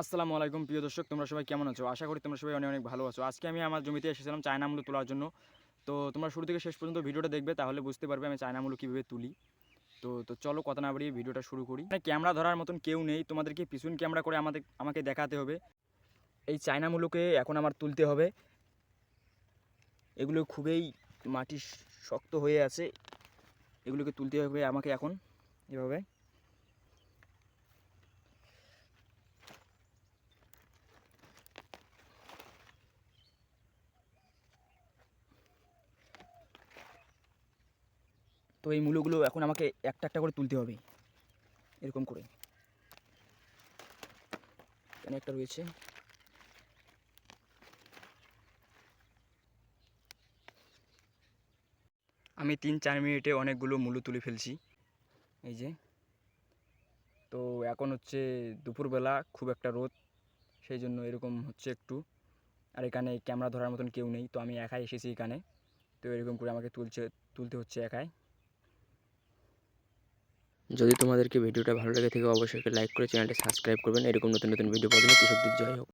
আসসালামু আলাইকুম, প্রিয় দর্শক, তোমরা সবাই কেমন আছো? আশা করি তোমরা সবাই অনেক অনেক ভালো আছো। আজকে আমি আমার জমিতে এসেছিলাম চায়না মূল্য তোলার জন্য। তো তোমরা শুরু থেকে শেষ পর্যন্ত ভিডিওটা দেখবে, তাহলে বুঝতে পারবে আমি চায়না মূল্য কীভাবে তুলি। তো তো চলো কথা না বাড়িয়ে ভিডিওটা শুরু করি। মানে ক্যামেরা ধরার মতন কেউ নেই, তোমাদেরকে পিছন ক্যামেরা করে আমাদের, আমাকে দেখাতে হবে। এই চায়না মূল্যকে এখন আমার তুলতে হবে। এগুলো খুবই মাটি শক্ত হয়ে আছে। এগুলোকে তুলতে হবে আমাকে এখন, এভাবে। তো এই মূলগুলো এখন আমাকে একটা একটা করে তুলতে হবে। এরকম করে। এখানে একটা রয়েছে। আমি তিন চার মিনিটে অনেকগুলো মূল্য তুলে ফেলছি। এই যে। তো এখন হচ্ছে দুপুরবেলা, খুব একটা রোদ সেই জন্য এরকম হচ্ছে একটু। আর এখানে ক্যামেরা ধরার মতন কেউ নেই, তো আমি একাই এসেছি এখানে। তো এরকম করে আমাকে তুলছে, তুলতে হচ্ছে একাই। যদি তোমাদেরকে ভিডিওটা ভালো লেগে থাকে অবশ্যই একটা লাইক করে চ্যানেলটা সাবস্ক্রাইব করবেন। এরকম নতুন নতুন ভিডিও জন্য কৃষকদের জয় হোক।